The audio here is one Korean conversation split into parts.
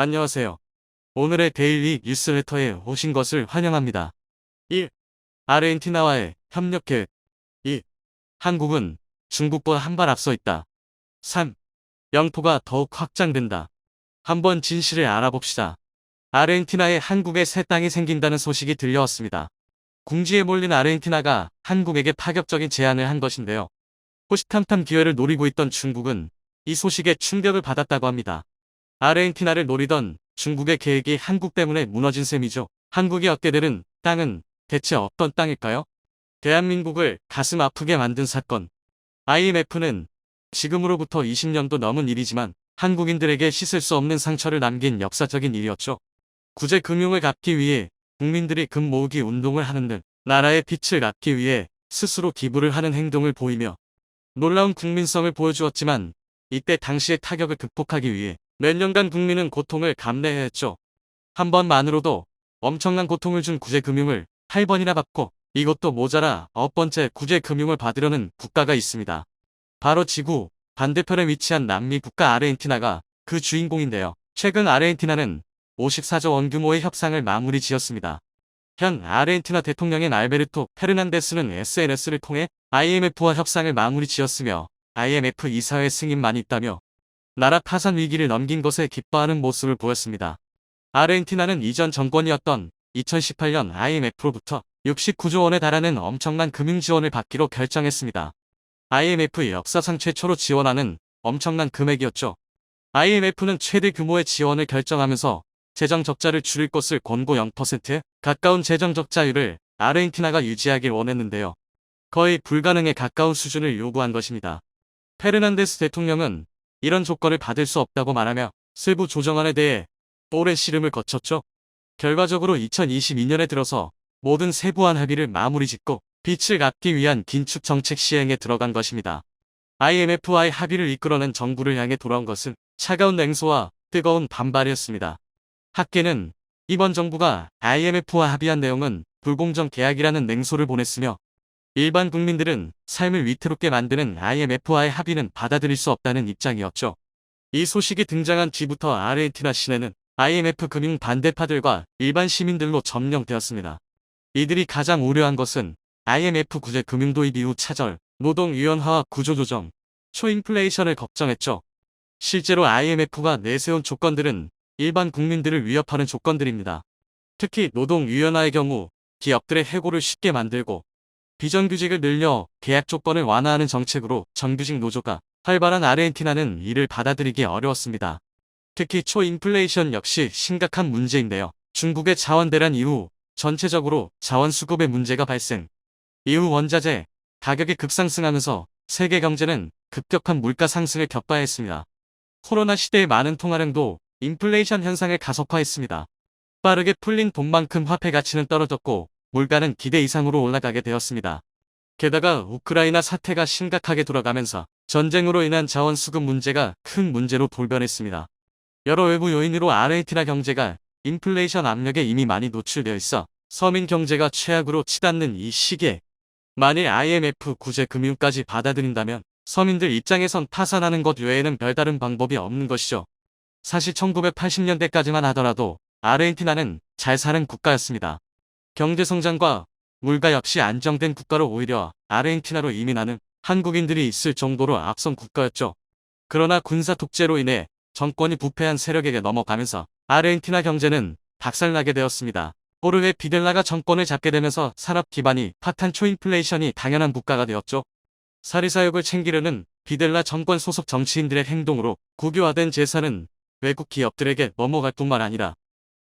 안녕하세요. 오늘의 데일리 뉴스레터에 오신 것을 환영합니다. 1. 아르헨티나와의 협력 계획 2. 한국은 중국보다 한 발 앞서 있다. 3. 영토가 더욱 확장된다. 한번 진실을 알아봅시다. 아르헨티나에 한국의 새 땅이 생긴다는 소식이 들려왔습니다. 궁지에 몰린 아르헨티나가 한국에게 파격적인 제안을 한 것인데요. 호시탐탐 기회를 노리고 있던 중국은 이 소식에 충격을 받았다고 합니다. 아르헨티나를 노리던 중국의 계획이 한국 때문에 무너진 셈이죠. 얻게 되는 땅은 대체 어떤 땅일까요? 대한민국을 가슴 아프게 만든 사건. IMF는 지금으로부터 20년도 넘은 일이지만 한국인들에게 씻을 수 없는 상처를 남긴 역사적인 일이었죠. 구제 금융을 갚기 위해 국민들이 금 모으기 운동을 하는 등 나라의 빛을 갚기 위해 스스로 기부를 하는 행동을 보이며 놀라운 국민성을 보여주었지만 이때 당시의 타격을 극복하기 위해 몇 년간 국민은 고통을 감내해야 했죠. 한 번만으로도 엄청난 고통을 준 구제금융을 8번이나 받고 이것도 모자라 9번째 구제금융을 받으려는 국가가 있습니다. 바로 지구 반대편에 위치한 남미 국가 아르헨티나가 그 주인공인데요. 최근 아르헨티나는 54조 원 규모의 협상을 마무리 지었습니다. 현 아르헨티나 대통령인 알베르토 페르난데스는 SNS를 통해 IMF와 협상을 마무리 지었으며 IMF 이사회 승인만 있다며 나라 파산 위기를 넘긴 것에 기뻐하는 모습을 보였습니다. 아르헨티나는 이전 정권이었던 2018년 IMF로부터 69조 원에 달하는 엄청난 금융 지원을 받기로 결정했습니다. IMF 역사상 최초로 지원하는 엄청난 금액이었죠. IMF는 최대 규모의 지원을 결정하면서 재정 적자를 줄일 것을 권고 0%에 가까운 재정 적자율을 아르헨티나가 유지하길 원했는데요. 거의 불가능에 가까운 수준을 요구한 것입니다. 페르난데스 대통령은 이런 조건을 받을 수 없다고 말하며 세부 조정안에 대해 오랜 씨름을 거쳤죠. 결과적으로 2022년에 들어서 모든 세부안 합의를 마무리 짓고 빛을 갚기 위한 긴축 정책 시행에 들어간 것입니다. IMF와의 합의를 이끌어낸 정부를 향해 돌아온 것은 차가운 냉소와 뜨거운 반발이었습니다. 학계는 이번 정부가 IMF와 합의한 내용은 불공정 계약이라는 냉소를 보냈으며 일반 국민들은 삶을 위태롭게 만드는 IMF와의 합의는 받아들일 수 없다는 입장이었죠. 이 소식이 등장한 뒤부터 아르헨티나 시내는 IMF 금융 반대파들과 일반 시민들로 점령되었습니다. 이들이 가장 우려한 것은 IMF 구제 금융 도입 이후 차절, 노동 유연화와 구조조정, 초인플레이션을 걱정했죠. 실제로 IMF가 내세운 조건들은 일반 국민들을 위협하는 조건들입니다. 특히 노동 유연화의 경우 기업들의 해고를 쉽게 만들고 비정규직을 늘려 계약 조건을 완화하는 정책으로 정규직 노조가 활발한 아르헨티나는 이를 받아들이기 어려웠습니다. 특히 초인플레이션 역시 심각한 문제인데요. 중국의 자원 대란 이후 전체적으로 자원 수급의 문제가 발생. 이후 원자재 가격이 급상승하면서 세계 경제는 급격한 물가 상승을 겪어야 했습니다. 코로나 시대의 많은 통화량도 인플레이션 현상을 가속화했습니다. 빠르게 풀린 돈만큼 화폐 가치는 떨어졌고 물가는 기대 이상으로 올라가게 되었습니다. 게다가 우크라이나 사태가 심각하게 돌아가면서 전쟁으로 인한 자원 수급 문제가 큰 문제로 돌변했습니다. 여러 외부 요인으로 아르헨티나 경제가 인플레이션 압력에 이미 많이 노출되어 있어 서민 경제가 최악으로 치닫는 이 시기에 만일 IMF 구제 금융까지 받아들인다면 서민들 입장에선 파산하는 것 외에는 별다른 방법이 없는 것이죠. 사실 1980년대까지만 하더라도 아르헨티나는 잘 사는 국가였습니다. 경제 성장과 물가 역시 안정된 국가로 오히려 아르헨티나로 이민하는 한국인들이 있을 정도로 앞선 국가였죠. 그러나 군사 독재로 인해 정권이 부패한 세력에게 넘어가면서 아르헨티나 경제는 박살나게 되었습니다. 호르헤 비델라가 정권을 잡게 되면서 산업 기반이 파탄 초인플레이션이 당연한 국가가 되었죠. 사리사욕을 챙기려는 비델라 정권 소속 정치인들의 행동으로 국유화된 재산은 외국 기업들에게 넘어갈 뿐만 아니라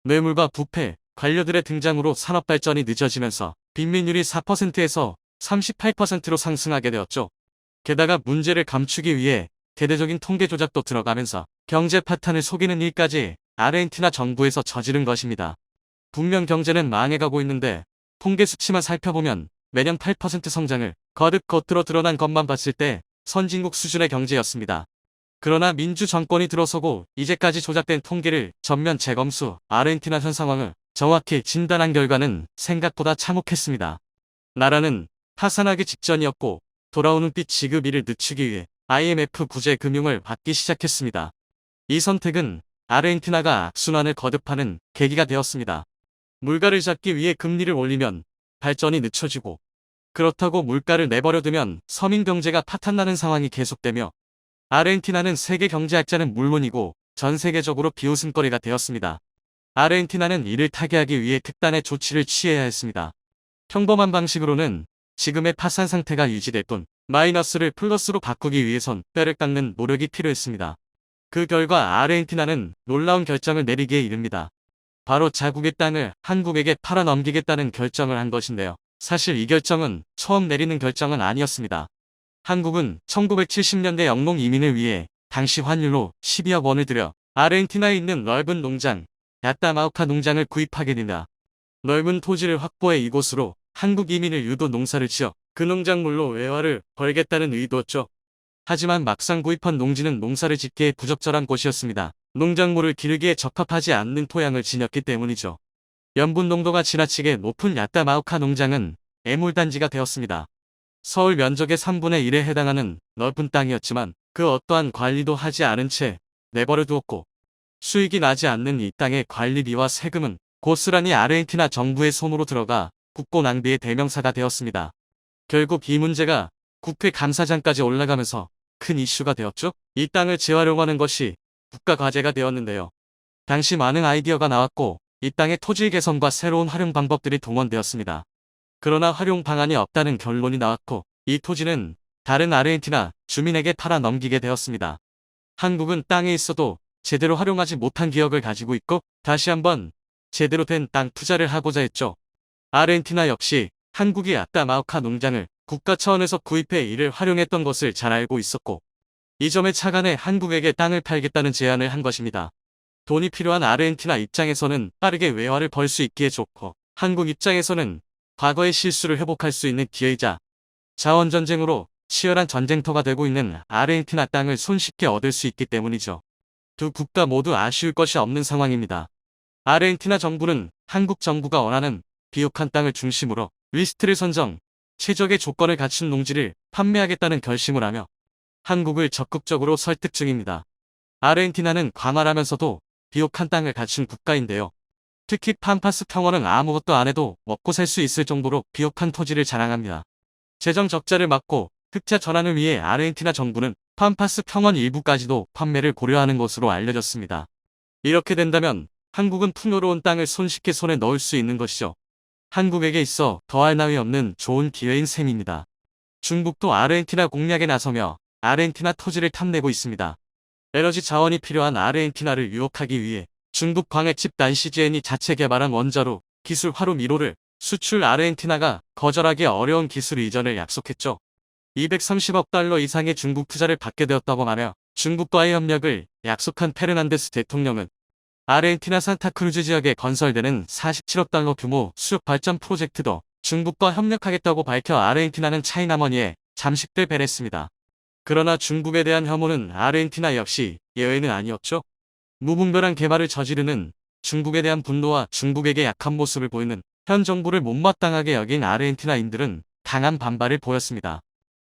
뇌물과 부패, 관료들의 등장으로 산업 발전이 늦어지면서 빈민율이 4%에서 38%로 상승하게 되었죠. 게다가 문제를 감추기 위해 대대적인 통계 조작도 들어가면서 경제 파탄을 속이는 일까지 아르헨티나 정부에서 저지른 것입니다. 분명 경제는 망해가고 있는데 통계 수치만 살펴보면 매년 8% 성장을 거듭 겉으로 드러난 것만 봤을 때 선진국 수준의 경제였습니다. 그러나 민주 정권이 들어서고 이제까지 조작된 통계를 전면 재검수 아르헨티나 현 상황을 정확히 진단한 결과는 생각보다 참혹했습니다. 나라는 파산하기 직전이었고 돌아오는 빚 지급 일을 늦추기 위해 IMF 구제 금융을 받기 시작했습니다. 이 선택은 아르헨티나가 악순환을 거듭하는 계기가 되었습니다. 물가를 잡기 위해 금리를 올리면 발전이 늦춰지고 그렇다고 물가를 내버려두면 서민 경제가 파탄나는 상황이 계속되며 아르헨티나는 세계 경제학자는 물론이고 전 세계적으로 비웃음거리가 되었습니다. 아르헨티나는 이를 타개하기 위해 특단의 조치를 취해야 했습니다. 평범한 방식으로는 지금의 파산 상태가 유지될 뿐 마이너스를 플러스로 바꾸기 위해선 뼈를 깎는 노력이 필요했습니다. 그 결과 아르헨티나는 놀라운 결정을 내리기에 이릅니다. 바로 자국의 땅을 한국에게 팔아 넘기겠다는 결정을 한 것인데요. 사실 이 결정은 처음 내리는 결정은 아니었습니다. 한국은 1970년대 영농 이민을 위해 당시 환율로 12억 원을 들여 아르헨티나에 있는 넓은 농장, 야따마우카 농장을 구입하게 된다. 넓은 토지를 확보해 이곳으로 한국 이민을 유도 농사를 지어 그 농작물로 외화를 벌겠다는 의도였죠. 하지만 막상 구입한 농지는 농사를 짓기에 부적절한 곳이었습니다. 농작물을 기르기에 적합하지 않는 토양을 지녔기 때문이죠. 염분 농도가 지나치게 높은 야따마우카 농장은 애물단지가 되었습니다. 서울 면적의 3분의 1에 해당하는 넓은 땅이었지만 그 어떠한 관리도 하지 않은 채 내버려 두었고 수익이 나지 않는 이 땅의 관리비와 세금은 고스란히 아르헨티나 정부의 손으로 들어가 국고 낭비의 대명사가 되었습니다. 결국 이 문제가 국회 감사장까지 올라가면서 큰 이슈가 되었죠. 이 땅을 재활용하는 것이 국가 과제가 되었는데요. 당시 많은 아이디어가 나왔고 이 땅의 토지 개선과 새로운 활용 방법들이 동원되었습니다. 그러나 활용 방안이 없다는 결론이 나왔고 이 토지는 다른 아르헨티나 주민에게 팔아 넘기게 되었습니다. 한국은 땅에 있어도 제대로 활용하지 못한 기억을 가지고 있고 다시 한번 제대로 된 땅 투자를 하고자 했죠. 아르헨티나 역시 한국이 아따마우카 농장을 국가 차원에서 구입해 이를 활용했던 것을 잘 알고 있었고 이 점에 착안해 한국에게 땅을 팔겠다는 제안을 한 것입니다. 돈이 필요한 아르헨티나 입장에서는 빠르게 외화를 벌 수 있기에 좋고 한국 입장에서는 과거의 실수를 회복할 수 있는 기회이자 자원전쟁으로 치열한 전쟁터가 되고 있는 아르헨티나 땅을 손쉽게 얻을 수 있기 때문이죠. 두 국가 모두 아쉬울 것이 없는 상황입니다. 아르헨티나 정부는 한국 정부가 원하는 비옥한 땅을 중심으로 리스트를 선정, 최적의 조건을 갖춘 농지를 판매하겠다는 결심을 하며 한국을 적극적으로 설득 중입니다. 아르헨티나는 광활하면서도 비옥한 땅을 갖춘 국가인데요. 특히 팜파스 평원은 아무것도 안 해도 먹고 살 수 있을 정도로 비옥한 토지를 자랑합니다. 재정 적자를 막고 흑자 전환을 위해 아르헨티나 정부는 팜파스 평원 일부까지도 판매를 고려하는 것으로 알려졌습니다. 이렇게 된다면 한국은 풍요로운 땅을 손쉽게 손에 넣을 수 있는 것이죠. 한국에게 있어 더할 나위 없는 좋은 기회인 셈입니다. 중국도 아르헨티나 공략에 나서며 아르헨티나 토지를 탐내고 있습니다. 에너지 자원이 필요한 아르헨티나를 유혹하기 위해 중국 광해집 난시제엔이 자체 개발한 원자로 기술 화로 미로를 수출 아르헨티나가 거절하기 어려운 기술 이전을 약속했죠. 230억 달러 이상의 중국 투자를 받게 되었다고 하며 중국과의 협력을 약속한 페르난데스 대통령은 아르헨티나 산타크루즈 지역에 건설되는 47억 달러 규모 수력 발전 프로젝트도 중국과 협력하겠다고 밝혀 아르헨티나는 차이나머니에 잠식될 배냈습니다. 그러나 중국에 대한 혐오는 아르헨티나 역시 예외는 아니었죠. 무분별한 개발을 저지르는 중국에 대한 분노와 중국에게 약한 모습을 보이는 현 정부를 못마땅하게 여긴 아르헨티나인들은 강한 반발을 보였습니다.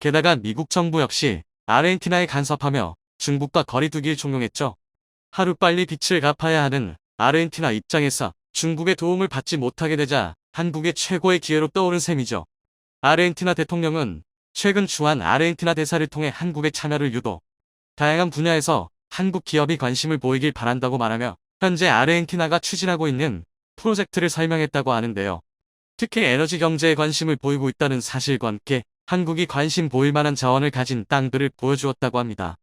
게다가 미국 정부 역시 아르헨티나에 간섭하며 중국과 거리두기를 종용했죠. 하루빨리 빛을 갚아야 하는 아르헨티나 입장에서 중국의 도움을 받지 못하게 되자 한국의 최고의 기회로 떠오른 셈이죠. 아르헨티나 대통령은 최근 주한 아르헨티나 대사를 통해 한국의 참여를 유도, 다양한 분야에서 한국 기업이 관심을 보이길 바란다고 말하며 현재 아르헨티나가 추진하고 있는 프로젝트를 설명했다고 하는데요. 특히 에너지 경제에 관심을 보이고 있다는 사실과 함께 한국이 관심 보일 만한 자원을 가진 땅들을 보여주었다고 합니다.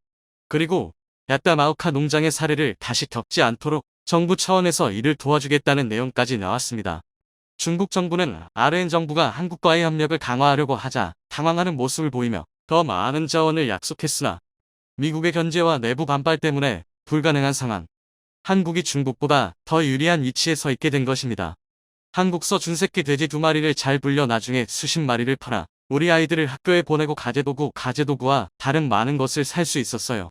그리고 야따마우카 농장의 사례를 다시 겪지 않도록 정부 차원에서 이를 도와주겠다는 내용까지 나왔습니다. 중국 정부는 아르헨 정부가 한국과의 협력을 강화하려고 하자 당황하는 모습을 보이며 더 많은 자원을 약속했으나 미국의 견제와 내부 반발 때문에 불가능한 상황. 한국이 중국보다 더 유리한 위치에 서 있게 된 것입니다. 한국서 준새끼 돼지 두 마리를 잘 불려 나중에 수십 마리를 팔아 우리 아이들을 학교에 보내고 가재도구, 가재도구와 다른 많은 것을 살 수 있었어요.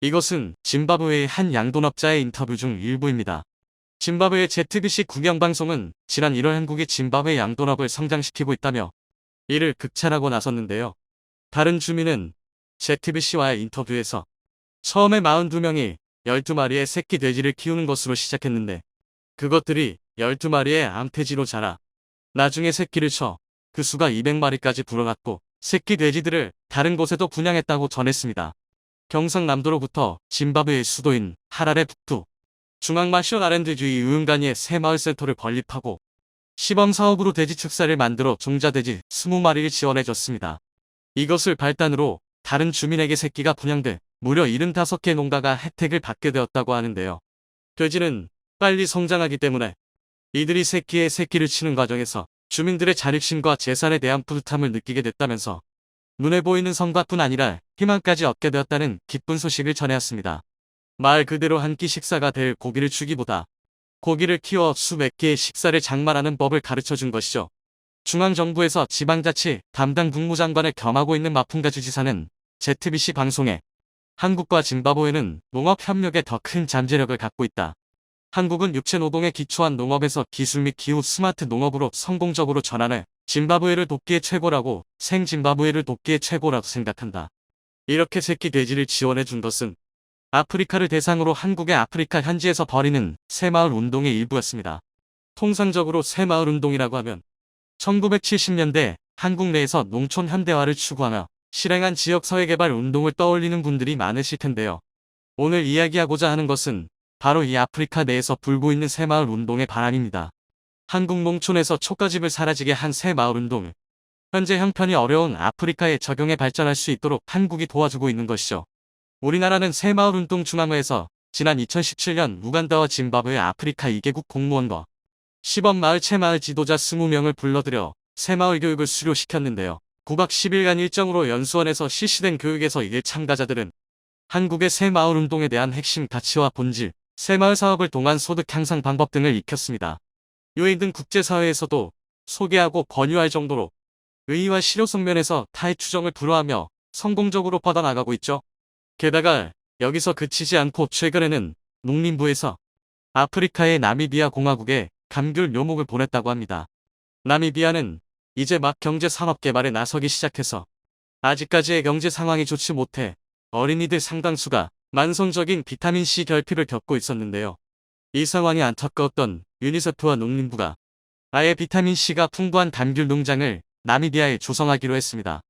이것은 짐바브웨의 한 양돈업자의 인터뷰 중 일부입니다. 짐바브웨 ZBC 국영방송은 지난 1월 한국이 짐바브웨 양돈업을 성장시키고 있다며 이를 극찬하고 나섰는데요. 다른 주민은 ZBC와의 인터뷰에서 처음에 42명이 12마리의 새끼 돼지를 키우는 것으로 시작했는데 그것들이 12마리의 암돼지로 자라 나중에 새끼를 쳐 그 수가 200마리까지 불어났고 새끼 돼지들을 다른 곳에도 분양했다고 전했습니다. 경상남도로부터 짐바브웨의 수도인 하라레 북부 중앙마쇼 아랜드주의 의은간이의 새마을 센터를 건립하고 시범 사업으로 돼지 축사를 만들어 종자돼지 20마리를 지원해줬습니다. 이것을 발단으로 다른 주민에게 새끼가 분양돼 무려 75개 농가가 혜택을 받게 되었다고 하는데요. 돼지는 빨리 성장하기 때문에 이들이 새끼에 새끼를 치는 과정에서 주민들의 자립심과 재산에 대한 뿌듯함을 느끼게 됐다면서 눈에 보이는 성과뿐 아니라 희망까지 얻게 되었다는 기쁜 소식을 전해왔습니다. 말 그대로 한 끼 식사가 될 고기를 주기보다 고기를 키워 수백 개의 식사를 장만하는 법을 가르쳐 준 것이죠. 중앙정부에서 지방자치 담당 국무장관을 겸하고 있는 마풍가 주지사는 ZBC 방송에 한국과 짐바브웨는 농업 협력에 더 큰 잠재력을 갖고 있다. 한국은 육체노동에 기초한 농업에서 기술 및 기후 스마트 농업으로 성공적으로 전환해 짐바브웨를 돕기에 최고라고 생 짐바브웨를 돕기에 최고라고 생각한다. 이렇게 새끼 돼지를 지원해 준 것은 아프리카를 대상으로 한국의 아프리카 현지에서 벌이는 새마을 운동의 일부였습니다. 통상적으로 새마을 운동이라고 하면 1970년대 한국 내에서 농촌 현대화를 추구하며 실행한 지역 사회개발 운동을 떠올리는 분들이 많으실 텐데요. 오늘 이야기하고자 하는 것은 바로 이 아프리카 내에서 불고 있는 새마을 운동의 반환입니다. 한국 농촌에서 초가집을 사라지게 한 새마을 운동. 현재 형편이 어려운 아프리카에 적용해 발전할 수 있도록 한국이 도와주고 있는 것이죠. 우리나라는 새마을 운동 중앙회에서 지난 2017년 우간다와 짐바브웨 아프리카 2개국 공무원과 시범 마을 채마을 지도자 20명을 불러들여 새마을 교육을 수료시켰는데요. 9박 10일간 일정으로 연수원에서 실시된 교육에서 일 참가자들은 한국의 새마을 운동에 대한 핵심 가치와 본질, 새마을 사업을 통한 소득 향상 방법 등을 익혔습니다. 유엔 등 국제사회에서도 소개하고 권유할 정도로 의의와 실효성 면에서 타의 추정을 불허하며 성공적으로 뻗어나가고 있죠. 게다가 여기서 그치지 않고 최근에는 농림부에서 아프리카의 나미비아 공화국에 감귤 묘목을 보냈다고 합니다. 나미비아는 이제 막 경제 산업 개발에 나서기 시작해서 아직까지의 경제 상황이 좋지 못해 어린이들 상당수가 만성적인 비타민C 결핍을 겪고 있었는데요. 이 상황이 안타까웠던 유니세프와 농림부가 아예 비타민C가 풍부한 감귤 농장을 나미비아에 조성하기로 했습니다.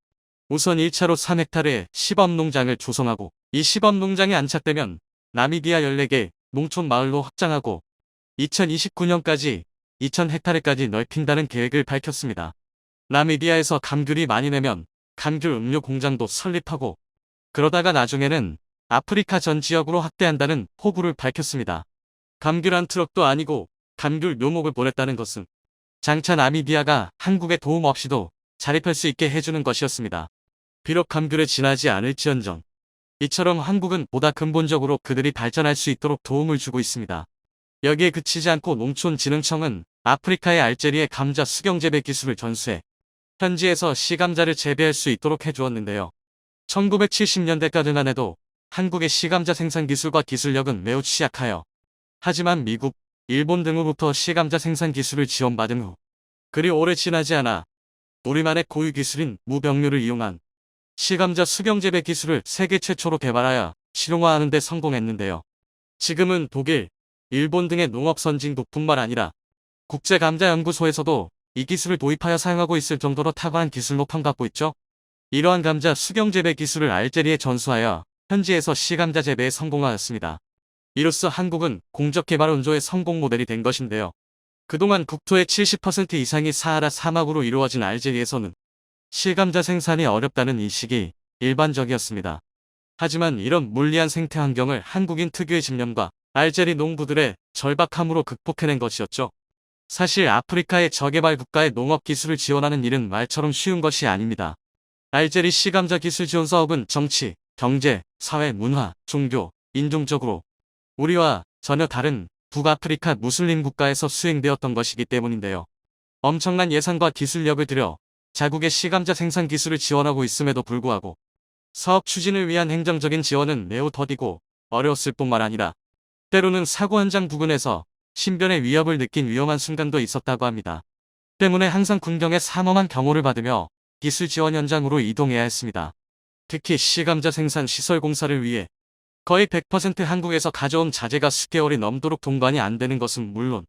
우선 1차로 3헥타르의 시범 농장을 조성하고 이 시범 농장이 안착되면 나미비아 14개 농촌 마을로 확장하고 2029년까지 2000헥타르까지 넓힌다는 계획을 밝혔습니다. 나미비아에서 감귤이 많이 내면 감귤 음료 공장도 설립하고 그러다가 나중에는 아프리카 전 지역으로 확대한다는 포부를 밝혔습니다. 감귤 한 트럭도 아니고 감귤 묘목을 보냈다는 것은 장차 나미비아가 한국의 도움 없이도 자립할 수 있게 해주는 것이었습니다. 비록 감귤에 지나지 않을지언정 이처럼 한국은 보다 근본적으로 그들이 발전할 수 있도록 도움을 주고 있습니다. 여기에 그치지 않고 농촌진흥청은 아프리카의 알제리의 감자 수경재배 기술을 전수해 현지에서 시감자를 재배할 수 있도록 해주었는데요. 1970년대까지만 해도 한국의 시감자 생산 기술과 기술력은 매우 취약하여 하지만 미국, 일본 등으로부터 시감자 생산 기술을 지원받은 후 그리 오래 지나지 않아 우리만의 고유 기술인 무병류를 이용한 시감자 수경재배 기술을 세계 최초로 개발하여 실용화하는 데 성공했는데요. 지금은 독일, 일본 등의 농업 선진국뿐만 아니라 국제감자연구소에서도 이 기술을 도입하여 사용하고 있을 정도로 탁월한 기술로 평가받고 있죠. 이러한 감자 수경재배 기술을 알제리에 전수하여 현지에서 시감자 재배에 성공하였습니다. 이로써 한국은 공적개발 원조의 성공 모델이 된 것인데요. 그동안 국토의 70% 이상이 사하라 사막으로 이루어진 알제리에서는 실감자 생산이 어렵다는 인식이 일반적이었습니다. 하지만 이런 물리한 생태 환경을 한국인 특유의 집념과 알제리 농부들의 절박함으로 극복해낸 것이었죠. 사실 아프리카의 저개발 국가의 농업 기술을 지원하는 일은 말처럼 쉬운 것이 아닙니다. 알제리 시감자 기술 지원 사업은 정치, 경제, 사회, 문화, 종교, 인종적으로 우리와 전혀 다른 북아프리카 무슬림 국가에서 수행되었던 것이기 때문인데요. 엄청난 예산과 기술력을 들여 자국의 시감자 생산 기술을 지원하고 있음에도 불구하고 사업 추진을 위한 행정적인 지원은 매우 더디고 어려웠을 뿐만 아니라 때로는 사고 현장 부근에서 신변의 위협을 느낀 위험한 순간도 있었다고 합니다. 때문에 항상 군경의 삼엄한 경호를 받으며 기술 지원 현장으로 이동해야 했습니다. 특히 시감자 생산 시설 공사를 위해 거의 100% 한국에서 가져온 자재가 수개월이 넘도록 통관이 안 되는 것은 물론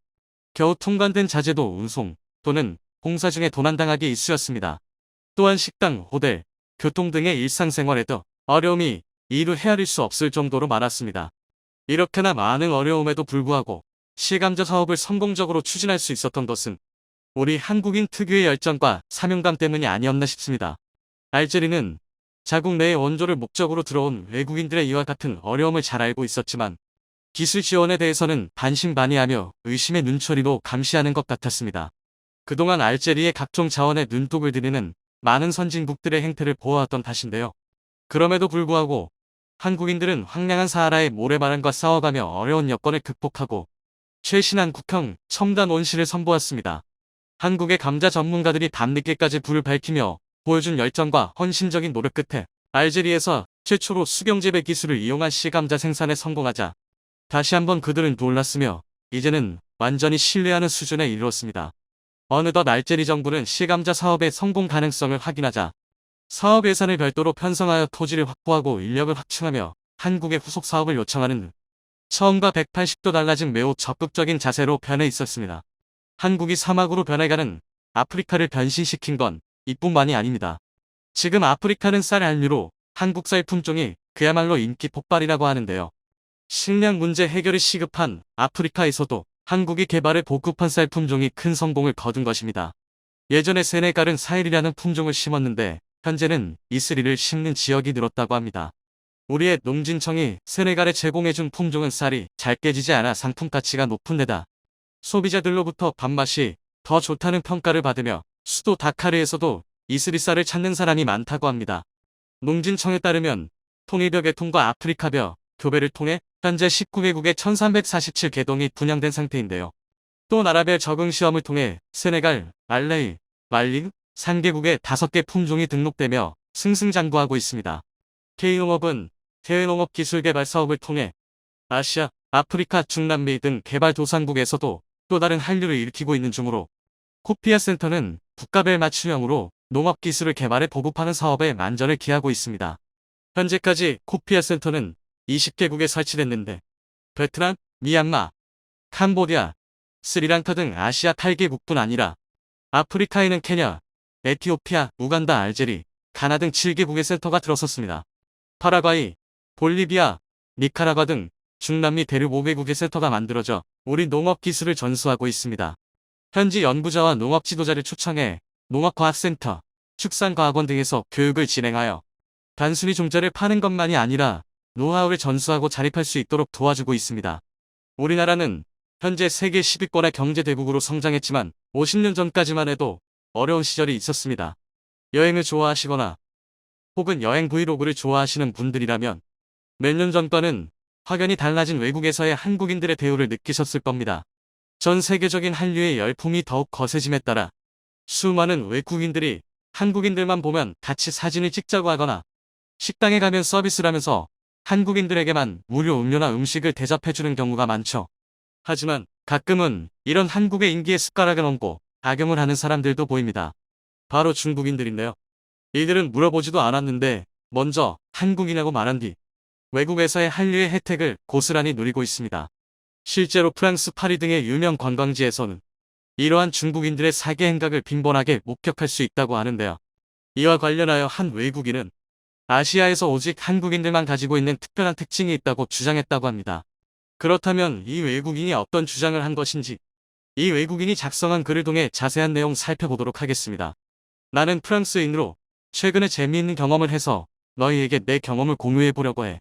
겨우 통관된 자재도 운송 또는 공사 중에 도난당하기 일쑤였습니다. 또한 식당, 호텔, 교통 등의 일상생활에도 어려움이 이루 헤아릴 수 없을 정도로 많았습니다. 이렇게나 많은 어려움에도 불구하고 실감자 사업을 성공적으로 추진할 수 있었던 것은 우리 한국인 특유의 열정과 사명감 때문이 아니었나 싶습니다. 알제리는 자국 내에 원조를 목적으로 들어온 외국인들의 이와 같은 어려움을 잘 알고 있었지만 기술 지원에 대해서는 반신반의하며 의심의 눈초리로 감시하는 것 같았습니다. 그동안 알제리의 각종 자원에 눈독을 들이는 많은 선진국들의 행태를 보아왔던 탓인데요. 그럼에도 불구하고 한국인들은 황량한 사하라의 모래바람과 싸워가며 어려운 여건을 극복하고 최신한 국형 첨단 온실을 선보았습니다. 한국의 감자 전문가들이 밤늦게까지 불을 밝히며 보여준 열정과 헌신적인 노력 끝에 알제리에서 최초로 수경재배 기술을 이용한 씨감자 생산에 성공하자 다시 한번 그들은 놀랐으며 이제는 완전히 신뢰하는 수준에 이르렀습니다. 어느덧 알제리 정부는 씨감자 사업의 성공 가능성을 확인하자 사업 예산을 별도로 편성하여 토지를 확보하고 인력을 확충하며 한국의 후속 사업을 요청하는 처음과 180도 달라진 매우 적극적인 자세로 변해 있었습니다. 한국이 사막으로 변해가는 아프리카를 변신시킨 건 이뿐만이 아닙니다. 지금 아프리카는 쌀 한류로 한국 쌀 품종이 그야말로 인기 폭발이라고 하는데요. 식량 문제 해결이 시급한 아프리카에서도 한국이 개발해 보급한 쌀 품종이 큰 성공을 거둔 것입니다. 예전에 세네갈은 사일이라는 품종을 심었는데 현재는 이슬이를 심는 지역이 늘었다고 합니다. 우리의 농진청이 세네갈에 제공해준 품종은 쌀이 잘 깨지지 않아 상품 가치가 높은 데다 소비자들로부터 밥맛이 더 좋다는 평가를 받으며 수도 다카르에서도 쌀을 찾는 사람이 많다고 합니다. 농진청에 따르면 통일벽 개통과 아프리카벽 교배를 통해 현재 19개국에 1347개동이 분양된 상태인데요. 또 나라별 적응 시험을 통해 세네갈, 말레이, 말리, 3개국에 5개 품종이 등록되며 승승장구하고 있습니다. K농업은 대외농업 기술 개발 사업을 통해 아시아, 아프리카, 중남미 등 개발도상국에서도 또 다른 한류를 일으키고 있는 중으로 코피아 센터는 국가별 맞춤형으로 농업 기술을 개발해 보급하는 사업에 만전을 기하고 있습니다. 현재까지 코피아 센터는 20개국에 설치됐는데 베트남, 미얀마, 캄보디아, 스리랑카 등 아시아 8개국뿐 아니라 아프리카에는 케냐, 에티오피아, 우간다, 알제리, 가나 등 7개국의 센터가 들어섰습니다. 파라과이, 볼리비아, 니카라과 등 중남미 대륙 5개국의 센터가 만들어져 우리 농업 기술을 전수하고 있습니다. 현지 연구자와 농업 지도자를 초청해 농업과학센터, 축산과학원 등에서 교육을 진행하여 단순히 종자를 파는 것만이 아니라 노하우를 전수하고 자립할 수 있도록 도와주고 있습니다. 우리나라는 현재 세계 10위권의 경제대국으로 성장했지만 50년 전까지만 해도 어려운 시절이 있었습니다. 여행을 좋아하시거나 혹은 여행 브이로그를 좋아하시는 분들이라면 몇 년 전과는 확연히 달라진 외국에서의 한국인들의 대우를 느끼셨을 겁니다. 전 세계적인 한류의 열풍이 더욱 거세짐에 따라 수많은 외국인들이 한국인들만 보면 같이 사진을 찍자고 하거나 식당에 가면 서비스를 하면서 한국인들에게만 무료 음료나 음식을 대접해주는 경우가 많죠. 하지만 가끔은 이런 한국의 인기에 숟가락을 얹고 악용을 하는 사람들도 보입니다. 바로 중국인들인데요. 이들은 물어보지도 않았는데 먼저 한국이라고 말한 뒤 외국에서의 한류의 혜택을 고스란히 누리고 있습니다. 실제로 프랑스 파리 등의 유명 관광지에서는 이러한 중국인들의 사기 행각을 빈번하게 목격할 수 있다고 하는데요. 이와 관련하여 한 외국인은 아시아에서 오직 한국인들만 가지고 있는 특별한 특징이 있다고 주장했다고 합니다. 그렇다면 이 외국인이 어떤 주장을 한 것인지 이 외국인이 작성한 글을 통해 자세한 내용 살펴보도록 하겠습니다. 나는 프랑스인으로 최근에 재미있는 경험을 해서 너희에게 내 경험을 공유해 보려고 해.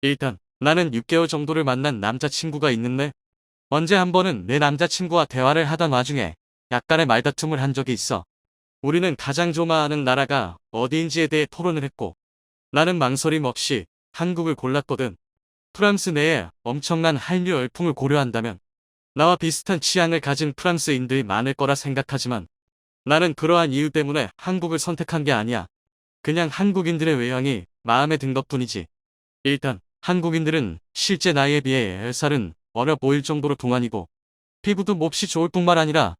일단 나는 6개월 정도를 만난 남자친구가 있는데 언제 한 번은 내 남자친구와 대화를 하던 와중에 약간의 말다툼을 한 적이 있어. 우리는 가장 좋아하는 나라가 어디인지에 대해 토론을 했고 나는 망설임 없이 한국을 골랐거든. 프랑스 내에 엄청난 한류 열풍을 고려한다면 나와 비슷한 취향을 가진 프랑스인들이 많을 거라 생각하지만 나는 그러한 이유 때문에 한국을 선택한 게 아니야. 그냥 한국인들의 외향이 마음에 든 것뿐이지. 일단 한국인들은 실제 나이에 비해 10살은 어려 보일 정도로 동안이고 피부도 몹시 좋을 뿐만 아니라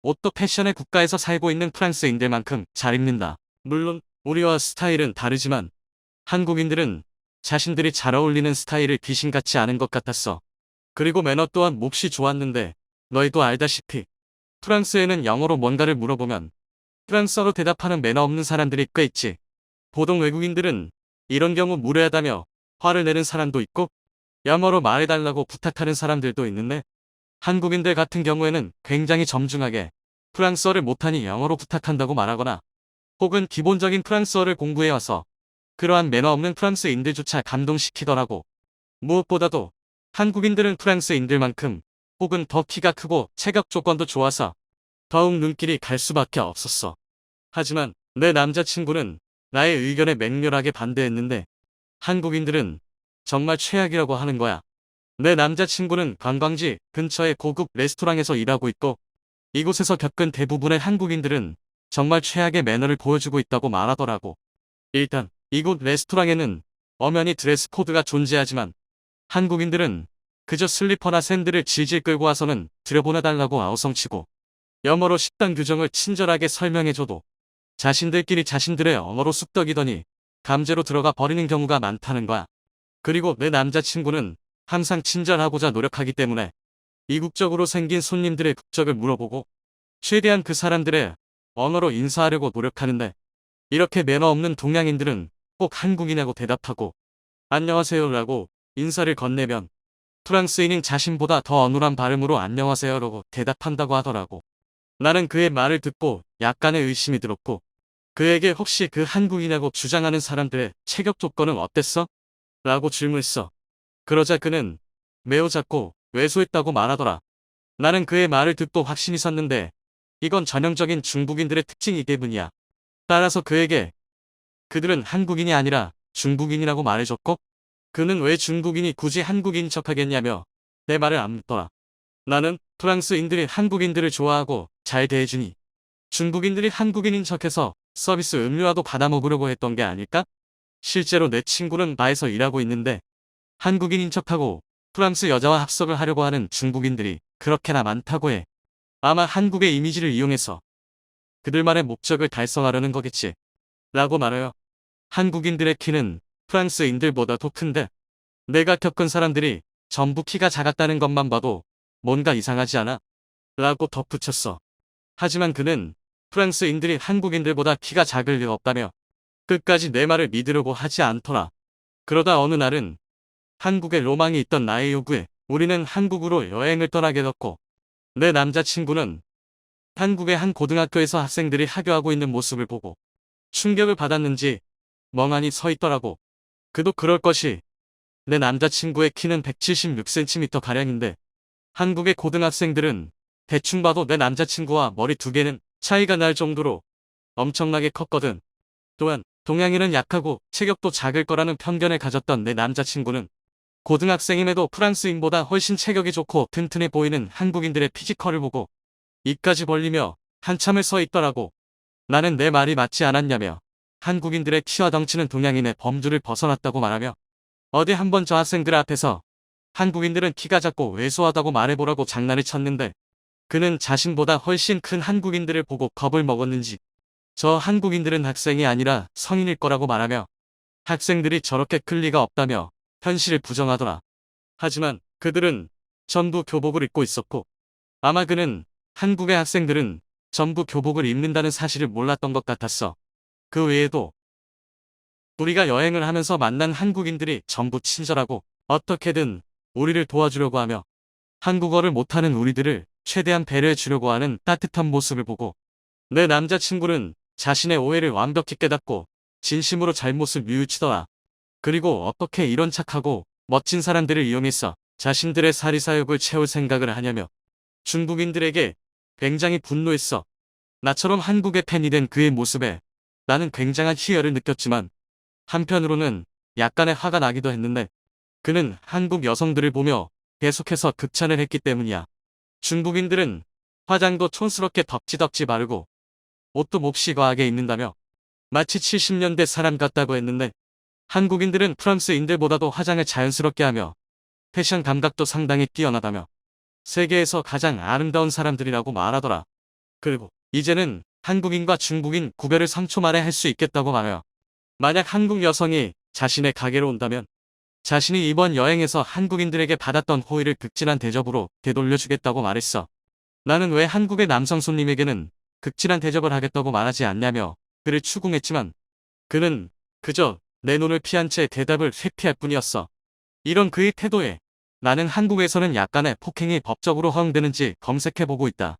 옷도 패션의 국가에서 살고 있는 프랑스인들만큼 잘 입는다. 물론 우리와 스타일은 다르지만 한국인들은 자신들이 잘 어울리는 스타일을 귀신같이 아는 것 같았어. 그리고 매너 또한 몹시 좋았는데 너희도 알다시피 프랑스에는 영어로 뭔가를 물어보면 프랑스어로 대답하는 매너 없는 사람들이 꽤 있지. 보통 외국인들은 이런 경우 무례하다며 화를 내는 사람도 있고 영어로 말해달라고 부탁하는 사람들도 있는데 한국인들 같은 경우에는 굉장히 점중하게 프랑스어를 못하니 영어로 부탁한다고 말하거나 혹은 기본적인 프랑스어를 공부해와서 그러한 매너 없는 프랑스인들조차 감동시키더라고. 무엇보다도 한국인들은 프랑스인들만큼 혹은 더 키가 크고 체격 조건도 좋아서 더욱 눈길이 갈 수밖에 없었어. 하지만 내 남자친구는 나의 의견에 맹렬하게 반대했는데 한국인들은 정말 최악이라고 하는 거야. 내 남자친구는 관광지 근처의 고급 레스토랑에서 일하고 있고 이곳에서 겪은 대부분의 한국인들은 정말 최악의 매너를 보여주고 있다고 말하더라고. 일단 이곳 레스토랑에는 엄연히 드레스 코드가 존재하지만 한국인들은 그저 슬리퍼나 샌들을 질질 끌고 와서는 들여보내달라고 아우성치고 영어로 식당 규정을 친절하게 설명해줘도 자신들끼리 자신들의 언어로 쑥덕이더니 감제로 들어가 버리는 경우가 많다는 거야. 그리고 내 남자친구는 항상 친절하고자 노력하기 때문에 이국적으로 생긴 손님들의 국적을 물어보고 최대한 그 사람들의 언어로 인사하려고 노력하는데 이렇게 매너 없는 동양인들은 꼭 한국인하고 대답하고 안녕하세요라고 인사를 건네면 프랑스인인 자신보다 더 어눌한 발음으로 안녕하세요라고 대답한다고 하더라고. 나는 그의 말을 듣고 약간의 의심이 들었고 그에게 혹시 그 한국인이라고 주장하는 사람들의 체격 조건은 어땠어? 라고 질문했어. 그러자 그는 매우 작고 왜소했다고 말하더라. 나는 그의 말을 듣고 확신이 섰는데 이건 전형적인 중국인들의 특징이 때문이야. 따라서 그에게 그들은 한국인이 아니라 중국인이라고 말해줬고 그는 왜 중국인이 굳이 한국인 척하겠냐며 내 말을 안 묻더라. 나는 프랑스인들이 한국인들을 좋아하고 잘 대해주니 중국인들이 한국인인 척해서 서비스 음료라도 받아 먹으려고 했던 게 아닐까? 실제로 내 친구는 바에서 일하고 있는데 한국인인 척하고 프랑스 여자와 합석을 하려고 하는 중국인들이 그렇게나 많다고 해. 아마 한국의 이미지를 이용해서 그들만의 목적을 달성하려는 거겠지. 라고 말해요. 한국인들의 키는 프랑스인들보다 더 큰데 내가 겪은 사람들이 전부 키가 작았다는 것만 봐도 뭔가 이상하지 않아? 라고 덧붙였어. 하지만 그는 프랑스인들이 한국인들보다 키가 작을 리 없다며 끝까지 내 말을 믿으려고 하지 않더라. 그러다 어느 날은 한국에 로망이 있던 나의 요구에 우리는 한국으로 여행을 떠나게 됐고 내 남자친구는 한국의 한 고등학교에서 학생들이 하교하고 있는 모습을 보고 충격을 받았는지 멍하니 서 있더라고. 그도 그럴 것이 내 남자친구의 키는 176cm 가량인데 한국의 고등학생들은 대충 봐도 내 남자친구와 머리 두 개는 차이가 날 정도로 엄청나게 컸거든. 또한 동양인은 약하고 체격도 작을 거라는 편견을 가졌던 내 남자친구는 고등학생임에도 프랑스인보다 훨씬 체격이 좋고 튼튼해 보이는 한국인들의 피지컬을 보고 입까지 벌리며 한참을 서 있더라고. 나는 내 말이 맞지 않았냐며 한국인들의 키와 덩치는 동양인의 범주를 벗어났다고 말하며 어디 한번 저 학생들 앞에서 한국인들은 키가 작고 왜소하다고 말해보라고 장난을 쳤는데 그는 자신보다 훨씬 큰 한국인들을 보고 겁을 먹었는지 저 한국인들은 학생이 아니라 성인일 거라고 말하며 학생들이 저렇게 클 리가 없다며 현실을 부정하더라. 하지만 그들은 전부 교복을 입고 있었고 아마 그는 한국의 학생들은 전부 교복을 입는다는 사실을 몰랐던 것 같았어. 그 외에도 우리가 여행을 하면서 만난 한국인들이 전부 친절하고 어떻게든 우리를 도와주려고 하며 한국어를 못하는 우리들을 최대한 배려해 주려고 하는 따뜻한 모습을 보고 내 남자친구는 자신의 오해를 완벽히 깨닫고 진심으로 잘못을 뉘우치더라. 그리고 어떻게 이런 착하고 멋진 사람들을 이용해서 자신들의 사리사욕을 채울 생각을 하냐며 중국인들에게 굉장히 분노했어. 나처럼 한국의 팬이 된 그의 모습에 나는 굉장한 희열을 느꼈지만 한편으로는 약간의 화가 나기도 했는데 그는 한국 여성들을 보며 계속해서 극찬을 했기 때문이야. 중국인들은 화장도 촌스럽게 덕지덕지 바르고 옷도 몹시 과하게 입는다며 마치 70년대 사람 같다고 했는데 한국인들은 프랑스인들보다도 화장을 자연스럽게 하며 패션 감각도 상당히 뛰어나다며 세계에서 가장 아름다운 사람들이라고 말하더라. 그리고 이제는 한국인과 중국인 구별을 3초 만에 할 수 있겠다고 말해요. 만약 한국 여성이 자신의 가게로 온다면 자신이 이번 여행에서 한국인들에게 받았던 호의를 극진한 대접으로 되돌려주겠다고 말했어. 나는 왜 한국의 남성 손님에게는 극진한 대접을 하겠다고 말하지 않냐며 그를 추궁했지만 그는 그저 내 눈을 피한 채 대답을 회피할 뿐이었어. 이런 그의 태도에 나는 한국에서는 약간의 폭행이 법적으로 허용되는지 검색해보고 있다.